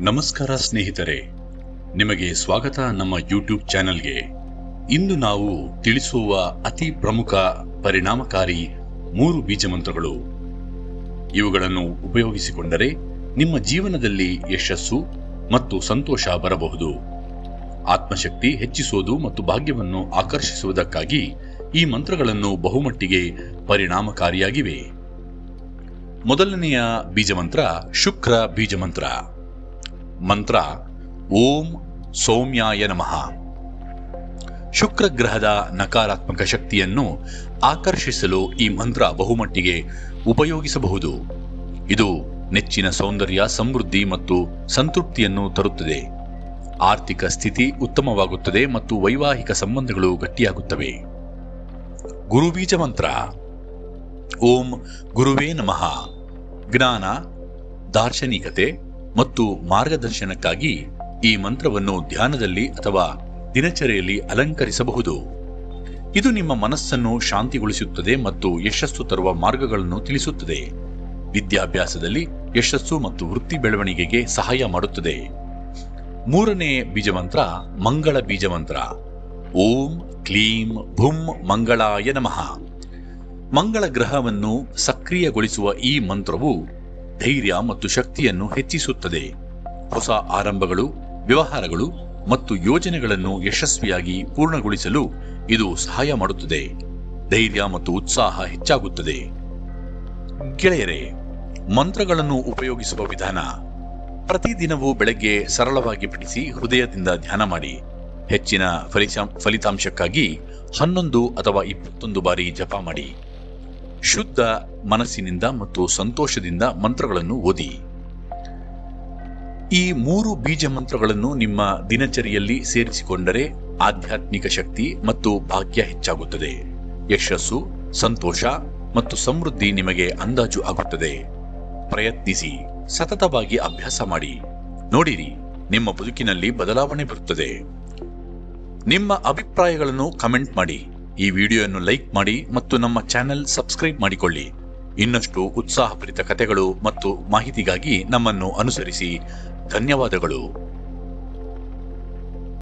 ನಮಸ್ಕಾರ ಸ್ನೇಹಿತರೆ. ನಿಮಗೆ ಸ್ವಾಗತ ನಮ್ಮ ಯೂಟ್ಯೂಬ್ ಚಾನೆಲ್ಗೆ. ಇಂದು ನಾವು ತಿಳಿಸುವ ಅತಿ ಪ್ರಮುಖ ಪರಿಣಾಮಕಾರಿ ಮೂರು ಬೀಜ ಮಂತ್ರಗಳು ಇವುಗಳನ್ನು ಉಪಯೋಗಿಸಿಕೊಂಡರೆ ನಿಮ್ಮ ಜೀವನದಲ್ಲಿ ಯಶಸ್ಸು ಮತ್ತು ಸಂತೋಷ ಬರಬಹುದು. ಆತ್ಮಶಕ್ತಿ ಹೆಚ್ಚಿಸುವುದು ಮತ್ತು ಭಾಗ್ಯವನ್ನು ಆಕರ್ಷಿಸುವುದಕ್ಕಾಗಿ ಈ ಮಂತ್ರಗಳನ್ನು ಬಹುಮಟ್ಟಿಗೆ ಪರಿಣಾಮಕಾರಿಯಾಗಿವೆ. ಮೊದಲನೆಯ ಬೀಜಮಂತ್ರ ಶುಕ್ರ ಬೀಜಮಂತ್ರ. ಮಂತ್ರ, ಓಂ ಸೌಮ್ಯಾಯ ನಮಃ. ಶುಕ್ರ ಗ್ರಹದ ನಕಾರಾತ್ಮಕ ಶಕ್ತಿಯನ್ನು ಆಕರ್ಷಿಸಲು ಈ ಮಂತ್ರ ಬಹುಮಟ್ಟಿಗೆ ಉಪಯೋಗಿಸಬಹುದು. ಇದು ನೆಚ್ಚಿನ ಸೌಂದರ್ಯ, ಸಮೃದ್ಧಿ ಮತ್ತು ಸಂತೃಪ್ತಿಯನ್ನು ತರುತ್ತದೆ. ಆರ್ಥಿಕ ಸ್ಥಿತಿ ಉತ್ತಮವಾಗುತ್ತದೆ ಮತ್ತು ವೈವಾಹಿಕ ಸಂಬಂಧಗಳು ಗಟ್ಟಿಯಾಗುತ್ತವೆ. ಗುರುಬೀಜ ಮಂತ್ರ, ಓಂ ಗುರುವೇ ನಮಃ. ಜ್ಞಾನ, ದಾರ್ಶನಿಕತೆ ಮತ್ತು ಮಾರ್ಗದರ್ಶನಕ್ಕಾಗಿ ಈ ಮಂತ್ರವನ್ನು ಧ್ಯಾನದಲ್ಲಿ ಅಥವಾ ದಿನಚರಿಯಲ್ಲಿ ಅಲಂಕರಿಸಬಹುದು. ಇದು ನಿಮ್ಮ ಮನಸ್ಸನ್ನು ಶಾಂತಿಗೊಳಿಸುತ್ತದೆ ಮತ್ತು ಯಶಸ್ಸು ತರುವ ಮಾರ್ಗಗಳನ್ನು ತಿಳಿಸುತ್ತದೆ. ವಿದ್ಯಾಭ್ಯಾಸದಲ್ಲಿ ಯಶಸ್ಸು ಮತ್ತು ವೃತ್ತಿ ಬೆಳವಣಿಗೆಗೆ ಸಹಾಯ ಮಾಡುತ್ತದೆ. ಮೂರನೇ ಬೀಜಮಂತ್ರ, ಮಂಗಳ ಬೀಜಮಂತ್ರ. ಓಂ ಕ್ಲೀಂ ಭುಂ ಮಂಗಳಾಯ ನಮಃ. ಮಂಗಳ ಗ್ರಹವನ್ನು ಸಕ್ರಿಯಗೊಳಿಸುವ ಈ ಮಂತ್ರವು ಧೈರ್ಯ ಮತ್ತು ಶಕ್ತಿಯನ್ನು ಹೆಚ್ಚಿಸುತ್ತದೆ. ಹೊಸ ಆರಂಭಗಳು, ವ್ಯವಹಾರಗಳು ಮತ್ತು ಯೋಜನೆಗಳನ್ನು ಯಶಸ್ವಿಯಾಗಿ ಪೂರ್ಣಗೊಳಿಸಲು ಇದು ಸಹಾಯ ಮಾಡುತ್ತದೆ. ಧೈರ್ಯ ಮತ್ತು ಉತ್ಸಾಹ ಹೆಚ್ಚಾಗುತ್ತದೆ. ಗೆಳೆಯರೇ, ಮಂತ್ರಗಳನ್ನು ಉಪಯೋಗಿಸುವ ವಿಧಾನ. ಪ್ರತಿದಿನವೂ ಬೆಳಗ್ಗೆ ಸರಳವಾಗಿ ಪಠಿಸಿ ಹೃದಯದಿಂದ ಧ್ಯಾನ ಮಾಡಿ. ಹೆಚ್ಚಿನ ಫಲಿತಾಂ- ಫಲಿತಾಂಶಕ್ಕಾಗಿ ಹನ್ನೊಂದು ಅಥವಾ ಇಪ್ಪತ್ತೊಂದು ಬಾರಿ ಜಪ ಮಾಡಿ. ಶುದ್ಧ ಮನಸ್ಸಿನಿಂದ ಮತ್ತು ಸಂತೋಷದಿಂದ ಮಂತ್ರಗಳನ್ನು ಓದಿ. ಈ ಮೂರು ಬೀಜ ಮಂತ್ರಗಳನ್ನು ನಿಮ್ಮ ದಿನಚರಿಯಲ್ಲಿ ಸೇರಿಸಿಕೊಂಡರೆ ಆಧ್ಯಾತ್ಮಿಕ ಶಕ್ತಿ ಮತ್ತು ಭಾಗ್ಯ ಹೆಚ್ಚಾಗುತ್ತದೆ. ಯಶಸ್ಸು, ಸಂತೋಷ ಮತ್ತು ಸಮೃದ್ಧಿ ನಿಮಗೆ ಅಂದಾಜು ಆಗುತ್ತದೆ. ಪ್ರಯತ್ನಿಸಿ, ಸತತವಾಗಿ ಅಭ್ಯಾಸ ಮಾಡಿ. ನೋಡಿರಿ, ನಿಮ್ಮ ಬದುಕಿನಲ್ಲಿ ಬದಲಾವಣೆ ಬರುತ್ತದೆ. ನಿಮ್ಮ ಅಭಿಪ್ರಾಯಗಳನ್ನು ಕಮೆಂಟ್ ಮಾಡಿ. ಈ ವಿಡಿಯೋವನ್ನು ಲೈಕ್ ಮಾಡಿ ಮತ್ತು ನಮ್ಮ ಚಾನೆಲ್ ಸಬ್ಸ್ಕ್ರೈಬ್ ಮಾಡಿಕೊಳ್ಳಿ. ಇನ್ನಷ್ಟು ಉತ್ಸಾಹಭರಿತ ಕಥೆಗಳು ಮತ್ತು ಮಾಹಿತಿಗಾಗಿ ನಮ್ಮನ್ನು ಅನುಸರಿಸಿ. ಧನ್ಯವಾದಗಳು.